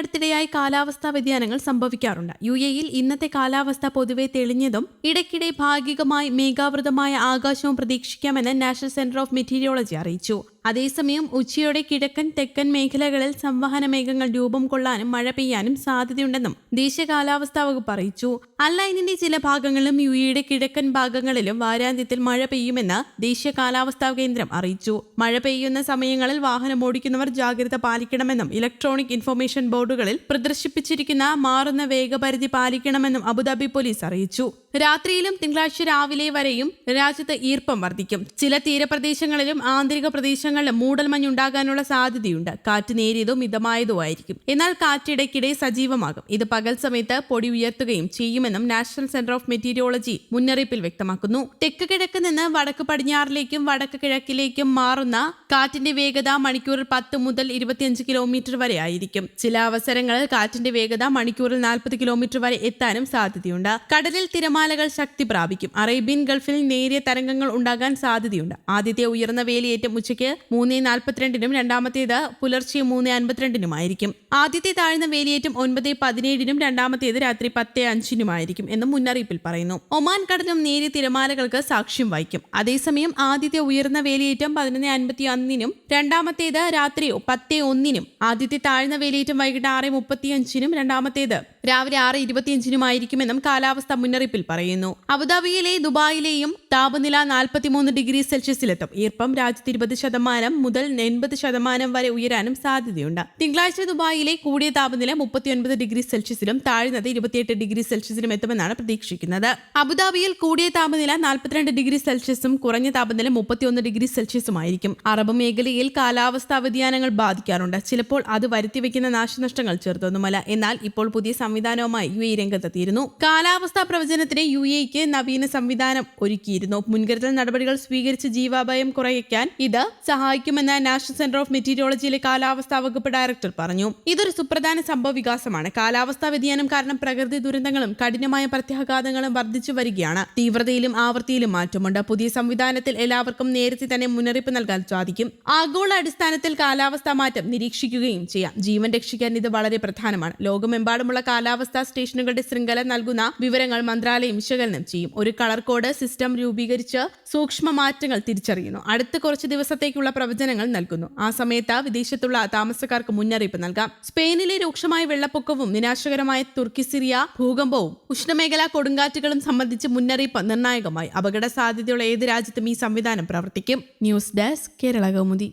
അടുത്തിടെയായി കാലാവസ്ഥാ വ്യതിയാനങ്ങൾ സംഭവിക്കാറുണ്ട്. യു എയിൽ ഇന്നത്തെ കാലാവസ്ഥ പൊതുവെ തെളിഞ്ഞതും ഇടയ്ക്കിടെ ഭാഗികമായി മേഘാവൃതമായ ആകാശവും പ്രതീക്ഷിക്കാമെന്ന് നാഷണൽ സെന്റർ ഓഫ് മെറ്റീരിയോളജി അറിയിച്ചു. അതേസമയം ഉച്ചയോടെ കിഴക്കൻ തെക്കൻ മേഖലകളിൽ സംവഹന മേഘങ്ങൾ രൂപം കൊള്ളാനും മഴ പെയ്യാനും സാധ്യതയുണ്ടെന്നും ദേശീയ കാലാവസ്ഥാ വകുപ്പ് അറിയിച്ചു. അല്ലൈനിന്റെ ചില ഭാഗങ്ങളിലും യു എയുടെ കിഴക്കൻ ഭാഗങ്ങളിലും വാരാന്ത്യത്തിൽ മഴ പെയ്യുമെന്ന് ദേശീയ കാലാവസ്ഥാ കേന്ദ്രം അറിയിച്ചു. മഴ പെയ്യുന്ന സമയങ്ങളിൽ വാഹനം ഓടിക്കുന്നവർ ജാഗ്രത പാലിക്കണമെന്നും ഇലക്ട്രോണിക് ഇൻഫർമേഷൻ ബോർഡുകളിൽ പ്രദർശിപ്പിച്ചിരിക്കുന്ന മാറുന്ന വേഗപരിധി പാലിക്കണമെന്നും അബുദാബി പോലീസ് അറിയിച്ചു. രാത്രിയിലും തിങ്കളാഴ്ച രാവിലെ വരെയും രാജ്യത്ത് ഈർപ്പം വർദ്ധിക്കും. ചില തീരപ്രദേശങ്ങളിലും ആന്തരിക പ്രദേശങ്ങളിലും മൂടൽമഞ്ഞുണ്ടാകാനുള്ള സാധ്യതയുണ്ട്. കാറ്റ് നേരിയതോ മിതമായതോ ആയിരിക്കും. എന്നാൽ കാറ്റിടയ്ക്കിടെ സജീവമാകും. ഇത് പകൽ സമയത്ത് പൊടി ഉയർത്തുകയും ചെയ്യുമെന്നും നാഷണൽ സെന്റർ ഓഫ് മെറ്റീരിയോളജി മുന്നറിയിപ്പിൽ വ്യക്തമാക്കുന്നു. തെക്ക് കിഴക്ക് നിന്ന് വടക്ക് പടിഞ്ഞാറിലേക്കും വടക്ക് കിഴക്കിലേക്കും മാറുന്ന കാറ്റിന്റെ വേഗത മണിക്കൂറിൽ പത്ത് മുതൽ ഇരുപത്തിയഞ്ച് കിലോമീറ്റർ വരെ ആയിരിക്കും. ചില അവസരങ്ങളിൽ കാറ്റിന്റെ വേഗത മണിക്കൂറിൽ നാൽപ്പത് കിലോമീറ്റർ വരെ എത്താനും സാധ്യതയുണ്ട്. കടലിൽ തിരമാലകൾ ശക്തി പ്രാപിക്കും. അറേബ്യൻ ഗൾഫിൽ നേരിയ തരംഗങ്ങൾ ഉണ്ടാകാൻ സാധ്യതയുണ്ട്. ആദ്യത്തെ ഉയർന്ന വേലിയേറ്റം ഉച്ചയ്ക്ക് മൂന്ന് നാൽപ്പത്തിരണ്ടിനും രണ്ടാമത്തേത് പുലർച്ചെ മൂന്ന് അൻപത്തിരണ്ടിനുമായിരിക്കും. ആദ്യത്തെ താഴ്ന്ന വേലിയേറ്റം ഒൻപത് പതിനേഴിനും രണ്ടാമത്തേത് രാത്രി പത്ത് അഞ്ചിനുമായിരിക്കും എന്ന് മുന്നറിയിപ്പിൽ പറയുന്നു. ഒമാൻ കടലും നേരിയ തിരമാലകൾക്ക് സാക്ഷ്യം വഹിക്കും. അതേസമയം ആദ്യത്തെ ഉയർന്ന വേലിയേറ്റം പതിനൊന്ന് അൻപത്തി ഒന്നിനും രണ്ടാമത്തേത് രാത്രി പത്ത് ഒന്നിനും ആദ്യത്തെ താഴ്ന്ന വേലിയേറ്റം വൈകിട്ട് ആറ് മുപ്പത്തിയഞ്ചിനും രണ്ടാമത്തേത് രാവിലെ ആറ് ഇരുപത്തിയഞ്ചിനുമായിരിക്കുമെന്നും കാലാവസ്ഥാ മുന്നറിയിപ്പിൽ പറയുന്നു. അബുദാബിയിലെ ദുബായിലെയും താപനില നാൽപ്പത്തിമൂന്ന് ഡിഗ്രി സെൽഷ്യസിലെത്തും. ഈർപ്പം രാജ്യത്ത് ഇരുപത് ശതമാനം മുതൽ എൺപത് ശതമാനം വരെ ഉയരാനും സാധ്യതയുണ്ട്. തിങ്കളാഴ്ച ദുബായിലെ കൂടിയ താപനില മുപ്പത്തിയൊൻപത് ഡിഗ്രി സെൽഷ്യസിലും താഴ്ന്നത് ഇരുപത്തിയെട്ട് ഡിഗ്രി സെൽഷ്യസിലും എത്തുമെന്നാണ് പ്രതീക്ഷിക്കുന്നത്. അബുദാബിയിൽ കൂടിയ താപനില നാൽപ്പത്തിരണ്ട് ഡിഗ്രി സെൽഷ്യസും കുറഞ്ഞ താപനില മുപ്പത്തിയൊന്ന് ഡിഗ്രി സെൽഷ്യസുമായിരിക്കും. അറബ് മേഖലയിൽ കാലാവസ്ഥാ വ്യതിയാനങ്ങൾ ബാധിക്കാറുണ്ട്. ചിലപ്പോൾ അത് വരുത്തിവെക്കുന്ന നാശനഷ്ടങ്ങൾ ചെറുതൊന്നുമല്ല. എന്നാൽ ഇപ്പോൾ പുതിയ സംവിധാനവുമായി യു എ രംഗത്തെത്തിയിരുന്നു. കാലാവസ്ഥാ പ്രവചനത്തിന് യു എക്ക് നവീന സംവിധാനം ഒരുക്കിയിരുന്നു. മുൻകരുതൽ നടപടികൾ സ്വീകരിച്ച് ജീവാഭയം കുറയ്ക്കാൻ ഇത് സഹായിക്കുമെന്ന് നാഷണൽ സെന്റർ ഓഫ് മെറ്റീരിയോളജിയിലെ കാലാവസ്ഥാ വകുപ്പ് ഡയറക്ടർ പറഞ്ഞു. ഇതൊരു സുപ്രധാന സംഭവ വികാസമാണ്. കാലാവസ്ഥാ വ്യതിയാനം കാരണം പ്രകൃതി ദുരന്തങ്ങളും കഠിനമായ പ്രത്യാഘാതങ്ങളും വർദ്ധിച്ചു വരികയാണ്. തീവ്രതയിലും ആവൃത്തിയിലും മാറ്റമുണ്ട്. പുതിയ സംവിധാനത്തിൽ എല്ലാവർക്കും നേരത്തെ തന്നെ മുന്നറിയിപ്പ് നൽകാൻ സാധിക്കും. ആഗോള അടിസ്ഥാനത്തിൽ കാലാവസ്ഥാ മാറ്റം നിരീക്ഷിക്കുകയും ചെയ്യാം. ജീവൻ രക്ഷിക്കാൻ ഇത് വളരെ പ്രധാനമാണ്. ലോകമെമ്പാടുമുള്ള കാലാവസ്ഥാ സ്റ്റേഷനുകളുടെ ശൃംഖല നൽകുന്ന വിവരങ്ങൾ മന്ത്രാലയം വിശകലനം ചെയ്യും. ഒരു കളർ കോഡ് സിസ്റ്റം രൂപീകരിച്ച് സൂക്ഷ്മ മാറ്റങ്ങൾ തിരിച്ചറിയുന്നു. അടുത്ത കുറച്ച് ദിവസത്തേക്കുള്ള പ്രവചനങ്ങൾ നൽകുന്നു. ആ സമയത്ത് വിദേശത്തുള്ള താമസക്കാർക്ക് മുന്നറിയിപ്പ് നൽകാം. സ്പെയിനിലെ രൂക്ഷമായ വെള്ളപ്പൊക്കവും വിനാശകരമായ തുർക്കി സിറിയ ഭൂകമ്പവും ഉഷ്ണമേഖലാ കൊടുങ്കാറ്റുകളും സംബന്ധിച്ച് മുന്നറിയിപ്പ് നിർണായകമായി. അപകട സാധ്യതയുള്ള ഏത് രാജ്യത്തും ഈ സംവിധാനം പ്രവർത്തിക്കും. News desk Kerala Kaumudi.